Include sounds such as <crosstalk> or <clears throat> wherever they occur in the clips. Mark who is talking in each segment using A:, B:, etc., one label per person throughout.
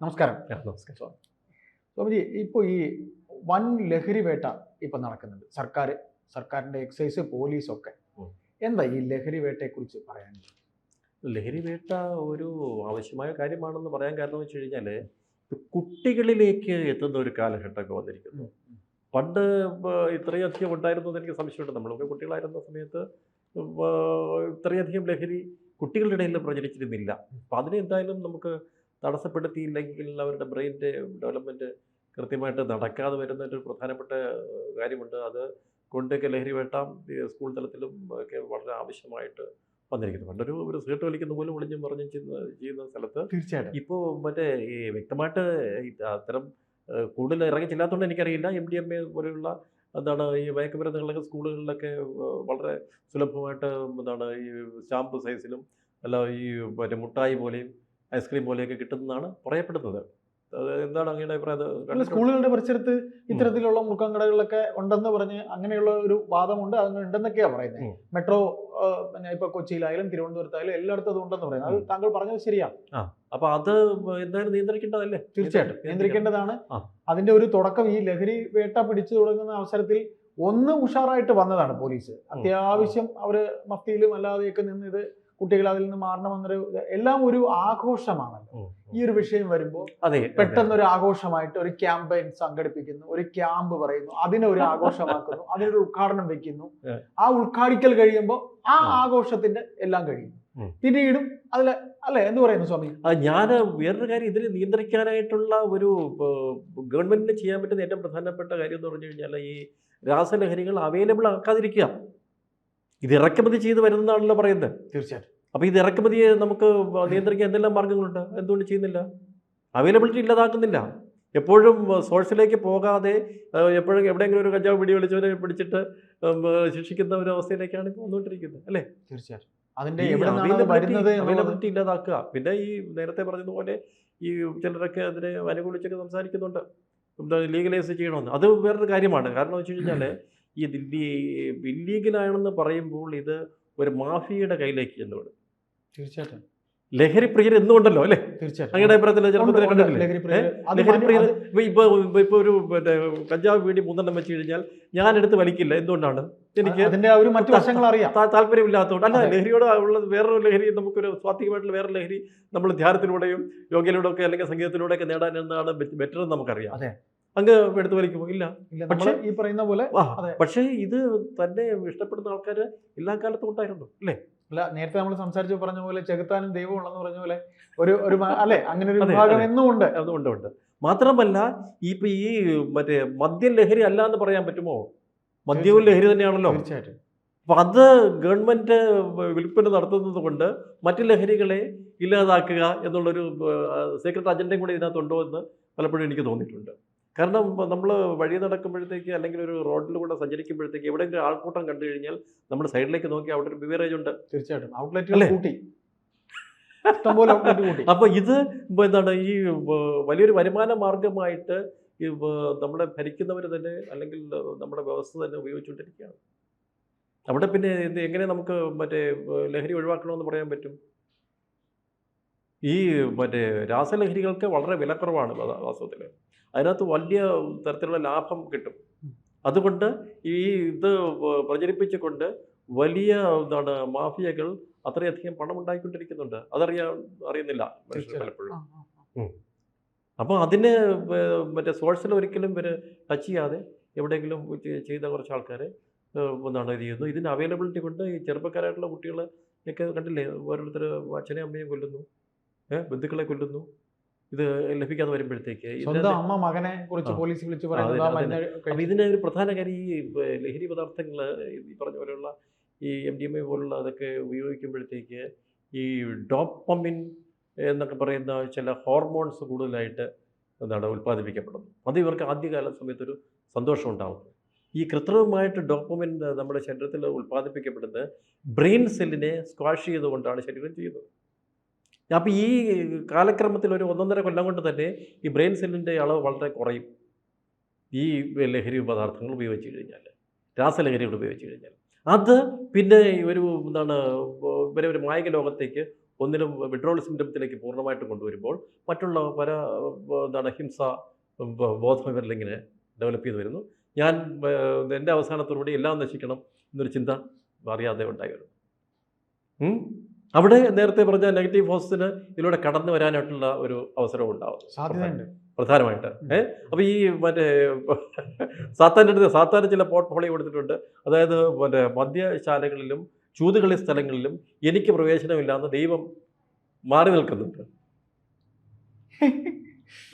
A: നമസ്കാരം.
B: നമസ്കാരം.
A: സ്വാമിജി ഇപ്പോൾ ഈ വൻ ലഹരി വേട്ട ഇപ്പം നടക്കുന്നുണ്ട്. സർക്കാർ സർക്കാരിന്റെ എക്സൈസ്
B: പോലീസൊക്കെ.
A: എന്താ ഈ ലഹരി വേട്ടയെക്കുറിച്ച് പറയാനുള്ളത്?
B: ലഹരി വേട്ട ഒരു ആവശ്യമായ കാര്യമാണെന്ന് പറയാൻ കാരണം വെച്ച് കഴിഞ്ഞാൽ കുട്ടികളിലേക്ക് എത്തുന്ന ഒരു കാലഘട്ടമൊക്കെ വന്നിരിക്കുന്നു. പണ്ട് ഇത്രയധികം ഉണ്ടായിരുന്നു എന്ന് ഉണ്ടായിരുന്നത് എനിക്ക് സംശയമുണ്ട്. നമ്മളൊക്കെ കുട്ടികളായിരുന്ന സമയത്ത് ഇത്രയധികം ലഹരി കുട്ടികളുടെ ഇടയിൽ പ്രചരിച്ചിരുന്നില്ല. അപ്പം അതിനെന്തായാലും നമുക്ക് തടസ്സപ്പെടുത്തിയില്ലെങ്കിൽ അവരുടെ ബ്രെയിന്റെ ഡെവലപ്മെന്റ് കൃത്യമായിട്ട് നടക്കാതെ വരുന്ന ഒരു പ്രധാനപ്പെട്ട കാര്യമുണ്ട്. അത് കൊണ്ടൊക്കെ ലഹരി വേട്ടാം സ്കൂൾ തലത്തിലും ഒക്കെ വളരെ ആവശ്യമായിട്ട് വന്നിരിക്കുന്നു. പണ്ടൊരു ഒരു സിഗരറ്റ് വലിക്കുന്ന പോലും ഒളിഞ്ഞും പറഞ്ഞും ചെയ്യുന്ന ചെയ്യുന്ന സ്ഥലത്ത്
A: തീർച്ചയായിട്ടും.
B: ഇപ്പോൾ മറ്റേ ഈ വ്യക്തമായിട്ട് അത്തരം കൂടുതൽ ഇറങ്ങി ചെല്ലാത്തതുകൊണ്ട് എനിക്കറിയില്ല. എം ഡി എം എ പോലെയുള്ള എന്താണ് ഈ മയക്കുമരുന്നുകളൊക്കെ സ്കൂളുകളിലൊക്കെ വളരെ സുലഭമായിട്ട് എന്താണ് ഈ സ്റ്റാമ്പ് സൈസിലും അല്ല ഈ മറ്റേ മുട്ടായി പോലെയും ഐസ്ക്രീം പോലെയൊക്കെ കിട്ടുന്നതാണ് പറയപ്പെടുന്നത്. എന്താണ് അങ്ങയുടെ അഭിപ്രായം?
A: സ്കൂളുകളുടെ പരിസരത്ത് ഇത്തരത്തിലുള്ള മുറുക്കം കടകളിലൊക്കെ ഉണ്ടെന്ന് പറഞ്ഞ് അങ്ങനെയുള്ള ഒരു വാദമുണ്ട് അത് ഉണ്ടെന്നൊക്കെയാ പറയുന്നത് മെട്രോ പിന്നെ ഇപ്പൊ കൊച്ചിയിലായാലും തിരുവനന്തപുരത്തായാലും എല്ലായിടത്തും അത് ഉണ്ടെന്ന് പറയുന്നത്. അത്. താങ്കൾ പറഞ്ഞത് ശരിയാ.
B: അപ്പൊ അത് എന്തായാലും നിയന്ത്രിക്കേണ്ടതല്ലേ?
A: തീർച്ചയായിട്ടും. നിയന്ത്രിക്കേണ്ടതാണ്. അതിന്റെ ഒരു തുടക്കം ഈ ലഹരി വേട്ട പിടിച്ചു തുടങ്ങുന്ന അവസരത്തിൽ ഒന്ന് ഉഷാറായിട്ട് വന്നതാണ് പോലീസ്. അത്യാവശ്യം അവർ മഫ്തിയിലും അല്ലാതെയൊക്കെ നിന്ന് ഇത് കുട്ടികൾ അതിൽ നിന്ന് മാറണമെന്നൊരു എല്ലാം ഒരു ആഘോഷമാണല്ലോ. ഈ ഒരു വിഷയം വരുമ്പോൾ
B: അതെ.
A: പെട്ടെന്ന് ഒരു ആഘോഷമായിട്ട് ഒരു ക്യാമ്പയിൻ സംഘടിപ്പിക്കുന്നു ഒരു ക്യാമ്പ് പറയുന്നു അതിനെ ഒരു ആഘോഷമാക്കുന്നു <laughs> അതിനൊരു ഉദ്ഘാടനം വെക്കുന്നു. ആ ഉദ്ഘാടിക്കൽ കഴിയുമ്പോൾ ആ ആഘോഷത്തിന്റെ എല്ലാം കഴിയും.
B: ഉം.
A: പിന്നീടും അതിലെ അല്ലെ എന്ത് പറയുന്നു സ്വാമി?
B: ഞാൻ വേറൊരു കാര്യം ഇതിൽ നിയന്ത്രിക്കാനായിട്ടുള്ള ഒരു ഗവൺമെന്റിന് ചെയ്യാൻ പറ്റുന്ന ഏറ്റവും പ്രധാനപ്പെട്ട കാര്യം എന്ന് പറഞ്ഞു കഴിഞ്ഞാൽ ഈ രാസലഹരികൾ അവൈലബിൾ ആക്കാതിരിക്കുക. ഇത് ഇറക്കുമതി ചെയ്ത് വരുന്നതാണല്ലോ പറയുന്നത്.
A: തീർച്ചയായിട്ടും.
B: അപ്പോൾ ഇത് ഇറക്കുമതിയെ നമുക്ക് നിയന്ത്രിക്കാൻ എന്തെല്ലാം മാർഗങ്ങളുണ്ട്? എന്തുകൊണ്ട് ചെയ്യുന്നില്ല? അവൈലബിലിറ്റി ഇല്ലാതാക്കുന്നില്ല. എപ്പോഴും സോഴ്സിലേക്ക് പോകാതെ എപ്പോഴും എവിടെയെങ്കിലും ഒരു കഞ്ചാവ് പിടി വിളിച്ചവരെ പിടിച്ചിട്ട് ശിക്ഷിക്കുന്ന ഒരു അവസ്ഥയിലേക്കാണ് ഇപ്പോൾ വന്നുകൊണ്ടിരിക്കുന്നത് അല്ലേ?
A: തീർച്ചയായിട്ടും. അതിന്റെ
B: അവൈലബിലിറ്റി ഇല്ലാതാക്കുക. പിന്നെ ഈ നേരത്തെ പറഞ്ഞതുപോലെ ഈ ചിലരൊക്കെ അതിനെ അനുകൂലിച്ചൊക്കെ സംസാരിക്കുന്നുണ്ട്. ലീഗലൈസ് ചെയ്യണമെന്ന്. അത് വേറൊരു കാര്യമാണ്. കാരണം എന്ന് വെച്ച് കഴിഞ്ഞാൽ ഈ ദില്ലി ഇല്ലീഗലാണെന്ന് പറയുമ്പോൾ ഇത് ഒരു മാഫിയയുടെ കയ്യിലേക്ക് ചെന്നുവിടും
A: തീർച്ചയായിട്ടും.
B: ലഹരി പ്രിയർ എന്നുണ്ടല്ലോ അല്ലേ?
A: തീർച്ചയായിട്ടും.
B: അങ്ങയുടെ അഭിപ്രായത്തിൽ ചെറുപ്പത്തിൽ. കണ്ടിട്ടില്ലേ?
A: ലഹരി പ്രിയർ.
B: ഇപ്പൊ ഇപ്പൊ ഒരു കഞ്ചാവ് വീടി മൂന്നെണ്ണം വെച്ച് കഴിഞ്ഞാൽ ഞാൻ എടുത്ത് വലിക്കില്ല. എന്തുകൊണ്ടാണ്? എനിക്ക്
A: അതിന്റെ ഒരു മറ്റു വശങ്ങൾ അറിയാം.
B: താല്പര്യമില്ലാത്തതുകൊണ്ട്. അല്ല. ലഹരിയോട് ഉള്ള വേറൊരു ലഹരി നമുക്കൊരു സ്വാത്വികമായിട്ടുള്ള വേറെ ലഹരി നമ്മൾ ധ്യാനത്തിലൂടെയും യോഗയിലൂടെ ഒക്കെ അല്ലെങ്കിൽ സംഗീതത്തിലൂടെയൊക്കെ നേടാൻ എന്നാണ് ബെറ്റർ എന്ന് നമുക്കറിയാം. അങ്ങ് എടുത്തു വലിക്കുമോ? ഇല്ല. പക്ഷേ-
A: ഈ പറയുന്ന പോലെ.
B: പക്ഷേ ഇത് തന്നെ ഇഷ്ടപ്പെടുന്ന ആൾക്കാർ എല്ലാ കാലത്തും ഉണ്ടായിരുന്നു അല്ലേ?
A: അല്ല നേരത്തെ നമ്മൾ സംസാരിച്ച് പറഞ്ഞ പോലെ ചെകുത്താനും ദൈവം ഉള്ളെന്ന് പറഞ്ഞ പോലെ ഒരു ഒരു <laughs> അല്ലെ? അങ്ങനെ ഒരു വിഭാഗം എന്നും ഉണ്ട്.
B: അതുകൊണ്ട് ഉണ്ട് മാത്രമല്ല ഇപ്പൊ ഈ മറ്റേ മദ്യം ലഹരി അല്ല എന്ന് പറയാൻ പറ്റുമോ? മദ്യവും ലഹരി തന്നെയാണല്ലോ.
A: തീർച്ചയായിട്ടും.
B: അപ്പം അത് ഗവൺമെന്റ് വിൽപ്പന നടത്തുന്നത് കൊണ്ട് മറ്റ് ലഹരികളെ ഇല്ലാതാക്കുക എന്നുള്ളൊരു സീക്രട്ട് അജണ്ടയും കൂടി ഇതിനകത്തുണ്ടോ എന്ന് പലപ്പോഴും എനിക്ക് തോന്നിയിട്ടുണ്ട്. കാരണം നമ്മൾ വഴി നടക്കുമ്പോഴത്തേക്ക് അല്ലെങ്കിൽ ഒരു റോഡിലൂടെ സഞ്ചരിക്കുമ്പോഴത്തേക്ക് എവിടെയെങ്കിലും ആൾക്കൂട്ടം കണ്ടു കഴിഞ്ഞാൽ നമ്മൾ സൈഡിലേക്ക് നോക്കി അവിടെ ഒരു ബിവറേജ് ഉണ്ട്.
A: തീർച്ചയായിട്ടും. ഔട്ട്ലെറ്റ് കൂട്ടി.
B: അപ്പോൾ ഇത് എന്താണ് ഈ വലിയൊരു വരുമാന മാർഗമായിട്ട് ഈ നമ്മുടെ നമ്മളെ ഭരിക്കുന്നവർ തന്നെ അല്ലെങ്കിൽ നമ്മുടെ വ്യവസ്ഥ തന്നെ ഉപയോഗിച്ചുകൊണ്ടിരിക്കുകയാണ്. അവിടെ പിന്നെ ഇത് എങ്ങനെ നമുക്ക് മറ്റേ ലഹരി ഒഴിവാക്കണമെന്ന് പറയാൻ പറ്റും? ഈ മറ്റേ രാസലഹരികൾക്ക് വളരെ വിലക്കുറവാണ് വാസ്തവത്തിൽ അതിനകത്ത് വലിയ തരത്തിലുള്ള ലാഭം കിട്ടും. അതുകൊണ്ട് ഈ ഇത് പ്രചരിപ്പിച്ചുകൊണ്ട് വലിയ എന്താണ് മാഫിയകൾ അത്രയധികം പണം ഉണ്ടായിക്കൊണ്ടിരിക്കുന്നുണ്ട് അതറിയാൻ അറിയുന്നില്ല മനുഷ്യർ പലപ്പോഴും. അപ്പോൾ അതിന് മറ്റേ സോഴ്സിൽ ഒരിക്കലും ഇവർ ടച്ച് ചെയ്യാതെ എവിടെയെങ്കിലും ചെയ്ത കുറച്ച് ആൾക്കാർ എന്താണ് ഇത് ചെയ്യുന്നു. ഇതിന് അവൈലബിലിറ്റി കൊണ്ട് ഈ ചെറുപ്പക്കാരായിട്ടുള്ള കുട്ടികളെ ഒക്കെ കണ്ടില്ലേ? ഓരോരുത്തർ അച്ഛനെയും അമ്മയും കൊല്ലുന്നു. ഏഹ് ബന്ധുക്കളെ കൊല്ലുന്നു. ഇത് ലഭിക്കാതെ വരുമ്പോഴത്തേക്ക്
A: അമ്മ മകനെ കുറിച്ച് പോലീസ് വിളിച്ചു പറയുന്നത്
B: ഇതിന് ഒരു പ്രധാന കാര്യം ഈ ലഹരി പദാർത്ഥങ്ങൾ ഈ പറഞ്ഞ പോലെയുള്ള ഈ എം ഡി എം എ പോലുള്ള അതൊക്കെ ഉപയോഗിക്കുമ്പോഴത്തേക്ക് ഈ ഡോപ്പമിൻ എന്നൊക്കെ പറയുന്ന ചില ഹോർമോൺസ് കൂടുതലായിട്ട് എന്താണ് ഉൽപ്പാദിപ്പിക്കപ്പെടുന്നു. അത് ഇവർക്ക് ആദ്യകാല സമയത്തൊരു സന്തോഷം ഉണ്ടാവും. ഈ കൃത്രിമമായിട്ട് ഡോപ്പമിൻ നമ്മുടെ ശരീരത്തിൽ ഉൽപ്പാദിപ്പിക്കപ്പെടുന്നത് ബ്രെയിൻ സെല്ലിനെ സ്ക്വാഷ് ചെയ്തുകൊണ്ടാണ് ശരീരം ചെയ്യുന്നത്. അപ്പോൾ ഈ കാലക്രമത്തിൽ ഒരു ഒന്നൊന്നര കൊല്ലം കൊണ്ട് തന്നെ ഈ ബ്രെയിൻ സെല്ലിന്റെ അളവ് വളരെ കുറയും. ഈ ലഹരി പദാർത്ഥങ്ങൾ ഉപയോഗിച്ച് കഴിഞ്ഞാൽ രാസലഹരികൾ ഉപയോഗിച്ച് കഴിഞ്ഞാൽ. അത് പിന്നെ ഒരു എന്താണ് ഇവരെ ഒരു മായിക ലോകത്തേക്ക് ഒന്നിലും വിഡ്രോൾ സിംറ്റംസിലേക്ക് പൂർണമായിട്ട് കൊണ്ടുവരുമ്പോൾ മറ്റുള്ള പല എന്താണ് ഹിംസ ബോധം ഇവരിലിങ്ങനെ ഡെവലപ്പ് ചെയ്ത് വരുന്നു. ഞാൻ എന്റെ അവസാനത്തോടുകൂടി എല്ലാം നശിക്കണം എന്നൊരു ചിന്ത അറിയാതെ ഉണ്ടായി വരുന്നു? അവിടെ നേരത്തെ പറഞ്ഞ നെഗറ്റീവ് ഫോഴ്സിന് ഇതിലൂടെ കടന്നു വരാനായിട്ടുള്ള ഒരു അവസരവും ഉണ്ടാവും.
A: സാധ്യതയുണ്ട്.
B: പ്രധാനമായിട്ട്. ഏഹ് അപ്പോൾ ഈ മറ്റേ സാത്താന്റെ അടുത്ത് സാത്താൻ ചില പോർട്ട്ഫോളിയോ കൊടുത്തിട്ടുണ്ട്. അതായത് മറ്റേ മദ്യശാലകളിലും ചൂതുകളി സ്ഥലങ്ങളിലും എനിക്ക് പ്രവേശനമില്ലാന്ന് ദൈവം മാറി നിൽക്കുന്നുണ്ട്.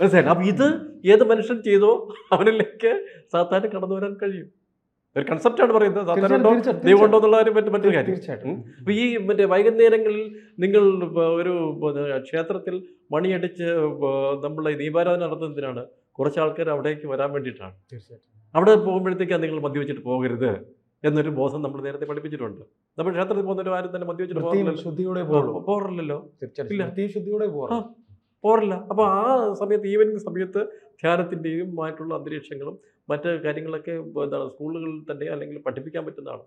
B: മനസ്സിലായി അപ്പം ഇത് ഏത് മനുഷ്യൻ ചെയ്തോ അവനിലേക്ക് സാത്താൻ കടന്നു വരാൻ കഴിയും. ഒരു കൺസെപ്റ്റാണ് പറയുന്നത്.
A: സാധാരണ
B: ദൈവം ഉണ്ടോ എന്നുള്ള മറ്റൊരു കാര്യം. അപ്പോൾ ഈ മറ്റേ വൈകുന്നേരങ്ങളിൽ നിങ്ങൾ ഒരു ക്ഷേത്രത്തിൽ മണിയടിച്ച് നമ്മൾ ദീപാരാധന നടത്തുന്നതിനാണ് കുറച്ച് ആൾക്കാർ അവിടേക്ക് വരാൻ വേണ്ടിയിട്ടാണ്.
A: തീർച്ചയായിട്ടും.
B: അവിടെ പോകുമ്പോഴത്തേക്കാണ് നിങ്ങൾ മദ്യവെച്ചിട്ട് പോകരുത് എന്നൊരു ബോധം നമ്മൾ നേരത്തെ പഠിപ്പിച്ചിട്ടുണ്ട്. നമ്മൾ ക്ഷേത്രത്തിൽ പോകുന്നവരും ആരും തന്നെ മദ്യവെച്ചിട്ട്
A: വെച്ചിട്ട്
B: പോകാറില്ലല്ലോ. പോകാറില്ലല്ലോ.
A: തീർച്ചയായിട്ടും. ശുദ്ധിയോടെ പോകാറുള്ളൂ
B: ആ. പോറില്ല അപ്പോൾ ആ സമയത്ത് ഈവനിങ് സമയത്ത് ധ്യാനത്തിന്റെയും മായിട്ടുള്ള അന്തരീക്ഷങ്ങളും മറ്റ് കാര്യങ്ങളൊക്കെ എന്താണ് സ്കൂളുകളിൽ തന്നെ അല്ലെങ്കിൽ പഠിപ്പിക്കാൻ പറ്റുന്നതാണ്.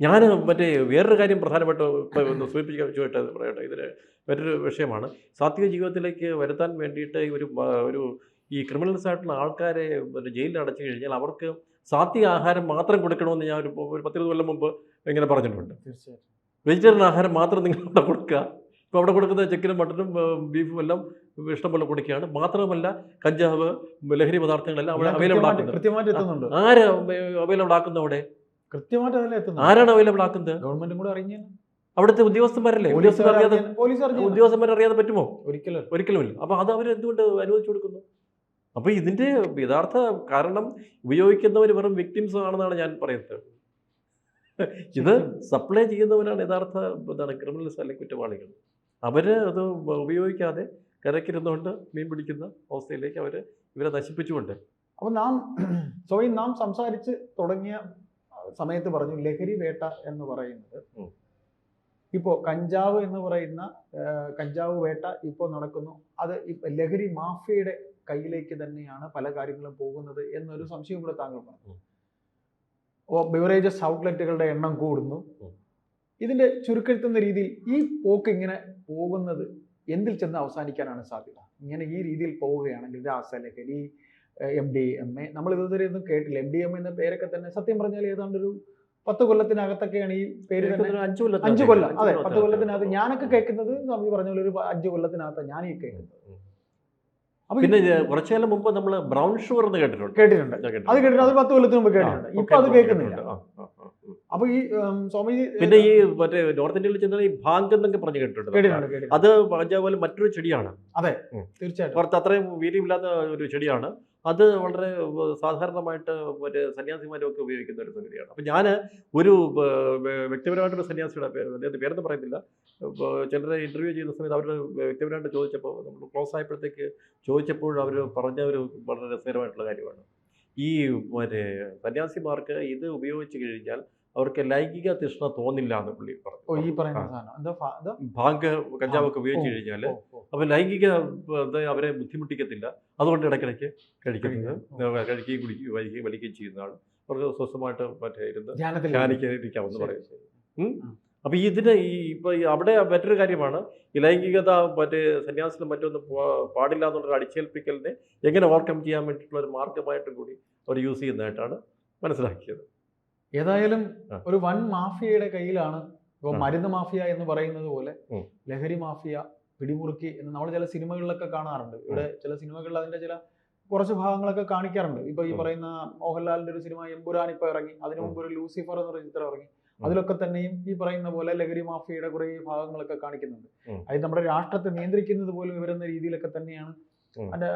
B: ഞാൻ മറ്റേ വേറൊരു കാര്യം പ്രധാനമായിട്ട് ഒന്ന് സൂചിപ്പിക്കാൻ ചോദിട്ടെ പറയട്ടെ. ഇതിന് മറ്റൊരു വിഷയമാണ്. സാത്വിക ജീവിതത്തിലേക്ക് വരുത്താൻ വേണ്ടിയിട്ട് ഒരു ഒരു ഈ ക്രിമിനൽസ് ആയിട്ടുള്ള ആൾക്കാരെ മറ്റേ ജയിലിൽ അടച്ചു കഴിഞ്ഞാൽ അവർക്ക് സാത്വിക ആഹാരം മാത്രം കൊടുക്കണമെന്ന് ഞാൻ ഒരു ഒരു പത്തിരുപത് കൊല്ലം മുമ്പ് ഇങ്ങനെ പറഞ്ഞിട്ടുണ്ട്. വെജിറ്റേറിയൻ ആഹാരം മാത്രം നിങ്ങൾ കൊടുക്കുക. ഇപ്പോൾ അവിടെ കൊടുക്കുന്ന ചിക്കനും മട്ടനും ബീഫും എല്ലാം ഇഷ്ടം പോലെ കൊടുക്കുകയാണ്. മാത്രമല്ല കഞ്ചാവ് ലഹരി പദാർത്ഥങ്ങളെല്ലാം അവിടെ അവൈലബിൾ
A: കൃത്യമായിട്ട്
B: ആക്കുന്നത്
A: കൃത്യമായിട്ട് എത്തുന്നുണ്ട്.
B: ആര് അവൈലബിൾ ആക്കുന്നത് അവിടെ?
A: കൃത്യമായിട്ട്
B: ആരാണ് അവൈലബിൾ ആക്കുന്നത്?
A: ഗവൺമെന്റും കൂടെ അറിഞ്ഞു.
B: അവിടുത്തെ ഉദ്യോഗസ്ഥന്മാരല്ലേ? ഉദ്യോഗസ്ഥന്മാരെ അറിയാതെ പറ്റുമോ?
A: ഒരിക്കലും
B: ഒരിക്കലുമില്ല അപ്പോൾ അത് അവർ എന്തുകൊണ്ട് അനുവദിച്ചു കൊടുക്കുന്നു? അപ്പോൾ ഇതിന്റെ യഥാർത്ഥ കാരണം ഉപയോഗിക്കുന്നവർ വെറും വിക്ടിംസ് ആണെന്നാണ് ഞാൻ പറയുന്നത്. ഇത് സപ്ലൈ ചെയ്യുന്നവരാണ് യഥാർത്ഥ എന്താണ് ക്രിമിനൽസ് അല്ലെങ്കിൽ കുറ്റവാളികൾ? അവർ അത് ഉപയോഗിക്കാതെ കരക്കിരുന്നുകൊണ്ട് മീൻ പിടിക്കുന്ന അവസ്ഥയിലേക്ക് അവർ ഇവരെ നശിപ്പിച്ചുകൊണ്ട്.
A: അപ്പോൾ നാം <clears throat> സ്വയം നാം സംസാരിച്ച് തുടങ്ങിയ സമയത്ത് പറഞ്ഞു ലഹരി വേട്ട എന്ന് പറയുന്നത്
B: ഇപ്പോൾ
A: ഇപ്പോ കഞ്ചാവ് എന്ന് പറയുന്ന കഞ്ചാവ് വേട്ട ഇപ്പോൾ നടക്കുന്നു. അത് ഇപ്പ ലഹരി മാഫിയയുടെ കയ്യിലേക്ക് തന്നെയാണ് പല കാര്യങ്ങളും പോകുന്നത് എന്നൊരു സംശയം കൂടെ താങ്കൾ പറഞ്ഞു.
B: അപ്പോൾ
A: ഓ ബിവറേജസ് ഔട്ട്ലെറ്റുകളുടെ എണ്ണം കൂടുന്നു.
B: ഇതിന്റെ
A: ഇതിന്റെ ചുരുക്കെഴുത്തുന്ന രീതിയിൽ ഈ പോക്ക് ഇങ്ങനെ പോകുന്നത് എന്തിൽ ചെന്ന് അവസാനിക്കാനാണ് സാധ്യത? ഇങ്ങനെ ഈ രീതിയിൽ പോവുകയാണെങ്കിൽ രാസലഹരി എം ഡി എം എ നമ്മൾ ഇതുവരെ ഒന്നും കേട്ടില്ല. എം ഡി എം എന്ന പേരൊക്കെ തന്നെ സത്യം പറഞ്ഞാൽ ഏതാണ്ട് ഒരു പത്ത് കൊല്ലത്തിനകത്തൊക്കെയാണ് ഈ പേര്
B: അഞ്ചു കൊല്ലം
A: അഞ്ച് കൊല്ലം. അതെ പത്ത് കൊല്ലത്തിനകത്ത് ഞാനൊക്കെ കേൾക്കുന്നത് നമ്മൾ പറഞ്ഞ പോലെ ഒരു അഞ്ചു കൊല്ലത്തിനകത്ത് ഞാൻ ഈ കേൾക്കുന്നത്
B: പിന്നെ കുറച്ചു കാലം മുമ്പ് നമ്മൾ ബ്രൗൺ ഷുഗർ എന്ന് കേട്ടിട്ടുണ്ട്.
A: കേട്ടിട്ടുണ്ട്. അത് കേട്ടിട്ടുണ്ട്. അത് പത്ത് കൊല്ലത്തിന് മുമ്പ് കേട്ടിട്ടുണ്ട്. ഇപ്പൊ അത് കേൾക്കുന്നില്ല
B: കേട്ടിട്ടുണ്ട്. ആ, ആ, ആ, ഉം.
A: അപ്പൊ ഈ സ്വാമി സ്വാമിജി
B: പിന്നെ ഈ മറ്റേ നോർത്ത് ഇന്ത്യയിൽ ചെന്നാൽ ഈ ഭാങ്ക് എന്നൊക്കെ പറഞ്ഞു കേട്ടിട്ടുണ്ട് അത് പോലെ മറ്റൊരു ചെടിയാണ്.
A: അതെ തീർച്ചയായിട്ടും.
B: കുറച്ച് അത്രയും വീര്യമില്ലാത്ത ഒരു ചെടിയാണ്. അത് വളരെ സാധാരണമായിട്ട് മറ്റേ സന്യാസിമാരൊക്കെ ഉപയോഗിക്കുന്ന ഒരു സംഗതിയാണ്. അപ്പം ഞാൻ ഒരു വ്യക്തിപരമായിട്ടൊരു സന്യാസിയുടെ പേര് അദ്ദേഹത്തെ പേരൊന്നും പറയുന്നില്ല. ചിലരെ ഇന്റർവ്യൂ ചെയ്യുന്ന സമയത്ത് അവർ വ്യക്തിപരമായിട്ട് ചോദിച്ചപ്പോൾ നമ്മൾ ക്ലോസ് ആയപ്പോഴത്തേക്ക് ചോദിച്ചപ്പോൾ അവർ പറഞ്ഞ ഒരു വളരെ രസകരമായിട്ടുള്ള കാര്യമാണ്. ഈ മറ്റേ സന്യാസിമാർക്ക് ഇത് ഉപയോഗിച്ച് കഴിഞ്ഞാൽ അവർക്ക് ലൈംഗിക തൃഷ്ണ തോന്നില്ല എന്ന് പുള്ളി പറഞ്ഞു.
A: ഈ പറയുന്ന
B: കഞ്ചാവൊക്കെ ഉപയോഗിച്ച് കഴിഞ്ഞാൽ. അപ്പോൾ ലൈംഗിക അവരെ ബുദ്ധിമുട്ടിക്കത്തില്ല. അതുകൊണ്ട് ഇടയ്ക്കിടയ്ക്ക് കഴിക്കുന്നത്. കഴിക്കുകയും കുടിക്കുകയും വലിക്കുകയും വലിക്കുകയും ചെയ്യുന്നതാണ് അവർക്ക് സ്വസ്ഥമായിട്ട് മറ്റേ ഇരുന്ന് ധ്യാനിക്കാതിരിക്കാമെന്ന്
A: പറയുന്നത്.
B: അപ്പോൾ ഇതിന് ഈ ഇപ്പോൾ അവിടെ മറ്റൊരു കാര്യമാണ്. ഈ ലൈംഗികത മറ്റേ സന്യാസത്തിലും മറ്റൊന്നും പാടില്ല എന്നുള്ളൊരു അടിച്ചേൽപ്പിക്കലിനെ എങ്ങനെ ഓവർകം ചെയ്യാൻ വേണ്ടിയിട്ടുള്ള ഒരു മാർഗമായിട്ടും കൂടി അവർ യൂസ് ചെയ്യുന്നതായിട്ടാണ് മനസ്സിലാക്കിയത്.
A: ഏതായാലും ഒരു വൻ മാഫിയയുടെ കയ്യിലാണ് ഇപ്പോൾ
B: ആ.
A: മരുന്ന് മാഫിയ എന്ന് പറയുന്നത് പോലെ. ലഹരി മാഫിയ പിടിമുറുക്കി എന്ന് നമ്മൾ ചില സിനിമകളിലൊക്കെ കാണാറുണ്ട്. ഇവിടെ ചില സിനിമകളിൽ അതിന്റെ ചില കുറച്ച് ഭാഗങ്ങളൊക്കെ കാണിക്കാറുണ്ട്. ഇപ്പൊ ഈ പറയുന്ന മോഹൻലാലിന്റെ ഒരു സിനിമ എമ്പുരാൻ ഇപ്പൊ ഇറങ്ങി. അതിനു മുമ്പ് ഒരു ലൂസിഫർ എന്ന് പറയുന്ന ചിത്രം ഇറങ്ങി. അതിലൊക്കെ തന്നെയും ഈ പറയുന്ന പോലെ ലഹരി മാഫിയയുടെ കുറേ ഭാഗങ്ങളൊക്കെ കാണിക്കുന്നുണ്ട്. അത് നമ്മുടെ രാഷ്ട്രത്തെ നിയന്ത്രിക്കുന്നത് പോലും ഇവരെന്ന രീതിയിലൊക്കെ തന്നെയാണ്. അതിന്റെ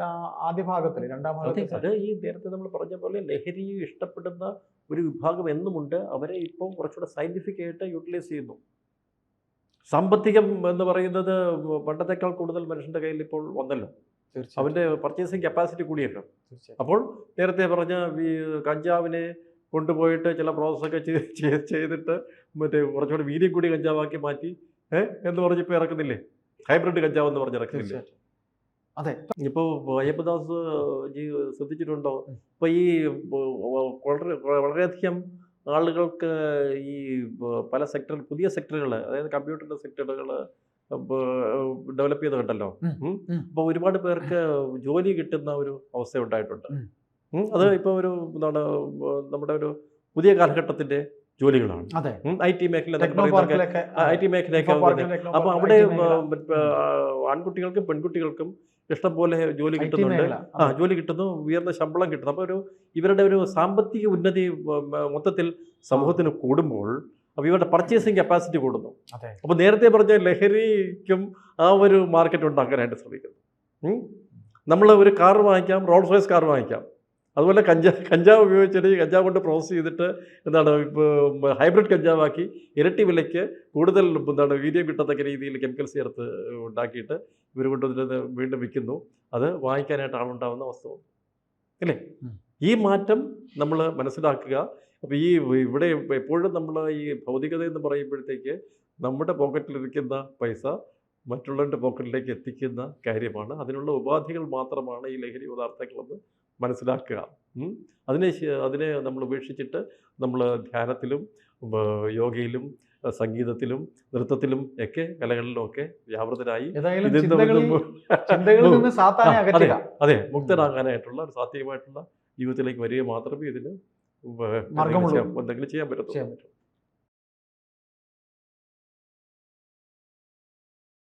A: ആദ്യ ഭാഗത്തിൽ രണ്ടാം ഭാഗത്തിൽ
B: അത് ഈ നേരത്തെ നമ്മൾ പറഞ്ഞ പോലെ ലഹരി ഇഷ്ടപ്പെടുന്ന ഒരു വിഭാഗം എന്നുമുണ്ട്. അവരെ ഇപ്പം കുറച്ചുകൂടെ സയന്റിഫിക് ആയിട്ട് യൂട്ടിലൈസ് ചെയ്യുന്നു. സാമ്പത്തികം എന്ന് പറയുന്നത് പണ്ടത്തെക്കാൾ കൂടുതൽ മനുഷ്യന്റെ കയ്യിൽ ഇപ്പോൾ വന്നല്ലോ. അവന്റെ പർച്ചേസിങ് കപ്പാസിറ്റി കൂടിയല്ലോ. അപ്പോൾ നേരത്തെ പറഞ്ഞ ഈ കഞ്ചാവിനെ കൊണ്ടുപോയിട്ട് ചില പ്രോസസ്സൊക്കെ ചെയ്ത് ചെയ്ത് ചെയ്തിട്ട് മറ്റേ കുറച്ചുകൂടി വീര്യം കൂടി കഞ്ചാവാക്കി മാറ്റി ഏഹ് എന്ന് പറഞ്ഞ് ഇപ്പൊ ഇറക്കുന്നില്ലേ? ഹൈബ്രിഡ് കഞ്ചാവ് എന്ന് പറഞ്ഞ് ഇറക്കുന്നില്ലേ?
A: അതെ.
B: ഇപ്പോ അയ്യപ്പദാസ് ജി ശ്രദ്ധിച്ചിട്ടുണ്ടോ? ഇപ്പൊ ഈ വളരെ വളരെയധികം ആളുകൾക്ക് ഈ പല സെക്ടർ പുതിയ സെക്ടറുകൾ അതായത് കമ്പ്യൂട്ടറിന്റെ സെക്ടറുകൾ ഡെവലപ്പ് ചെയ്ത് കണ്ടല്ലോ. അപ്പോൾ ഒരുപാട് പേർക്ക് ജോലി കിട്ടുന്ന ഒരു അവസ്ഥ ഉണ്ടായിട്ടുണ്ട്. അത് ഇപ്പോൾ ഒരു എന്താണ് നമ്മുടെ ഒരു പുതിയ കാലഘട്ടത്തിന്റെ ജോലികളാണ്.
A: അതെ.
B: ഐ ടി മേഖല ഐ ടി മേഖലയൊക്കെ
A: അപ്പൊ
B: അവിടെ ആൺകുട്ടികൾക്കും പെൺകുട്ടികൾക്കും ഇഷ്ടം പോലെ ജോലി കിട്ടുന്നുണ്ട്. ആ ജോലി കിട്ടുന്നു ഉയർന്ന ശമ്പളം കിട്ടുന്നു. അപ്പോൾ ഒരു ഇവരുടെ ഒരു സാമ്പത്തിക ഉന്നതി മൊത്തത്തിൽ സമൂഹത്തിന് കൂടുമ്പോൾ അപ്പോൾ ഇവരുടെ പർച്ചേസിങ് കപ്പാസിറ്റി കൂടുന്നു. അപ്പോൾ നേരത്തെ പറഞ്ഞ ലഹരിക്കും ആ ഒരു മാർക്കറ്റ് ഉണ്ടാക്കാനായിട്ട് ശ്രമിക്കുന്നു. നമ്മൾ ഒരു കാർ വാങ്ങിക്കാം റോൾസ് റോയ്സ് കാർ വാങ്ങിക്കാം. അതുപോലെ കഞ്ചാ കഞ്ചാവ് ഉപയോഗിച്ചിട്ട് കഞ്ചാവ് കൊണ്ട് പ്രോസസ്സ് ചെയ്തിട്ട് എന്താണ് ഇപ്പോൾ ഹൈബ്രിഡ് കഞ്ചാവാക്കി ഇരട്ടി വിലയ്ക്ക് കൂടുതൽ എന്താണ് വീര്യം കിട്ടത്തക്ക രീതിയിൽ കെമിക്കൽസ് ചേർത്ത് ഉണ്ടാക്കിയിട്ട് ഇവർ കൊണ്ടുവന്നിട്ട് വീണ്ടും വിൽക്കുന്നു. അത് വാങ്ങിക്കാനായിട്ട് ആളുണ്ടാവുന്ന അവസ്ഥ വന്നു. അല്ലേ ഈ മാറ്റം നമ്മൾ മനസ്സിലാക്കുക. അപ്പോൾ ഈ ഇവിടെ എപ്പോഴും നമ്മൾ ഈ ഭൗതികത എന്ന് പറയുമ്പോഴത്തേക്ക് നമ്മുടെ പോക്കറ്റിലിരിക്കുന്ന പൈസ മറ്റുള്ളവരുടെ പോക്കറ്റിലേക്ക് എത്തിക്കുന്ന കാര്യമാണ്. അതിനുള്ള ഉപാധികൾ മാത്രമാണ് ഈ ലഹരി പദാർത്ഥങ്ങളെന്ന് മനസ്സിലാക്കുക. അതിനെ അതിനെ നമ്മൾ ഉപേക്ഷിച്ചിട്ട് നമ്മൾ ധ്യാനത്തിലും യോഗയിലും സംഗീതത്തിലും നൃത്തത്തിലും ഒക്കെ കലകളിലും ഒക്കെ വ്യാപൃതരായി അതെ മുക്തരാകാനായിട്ടുള്ള ഒരു സാത്വികമായിട്ടുള്ള ജീവിതത്തിലേക്ക് വരിക മാത്രമേ ഇതിന്. എന്തെങ്കിലും ചെയ്യാൻ പറ്റത്തുള്ളൂ.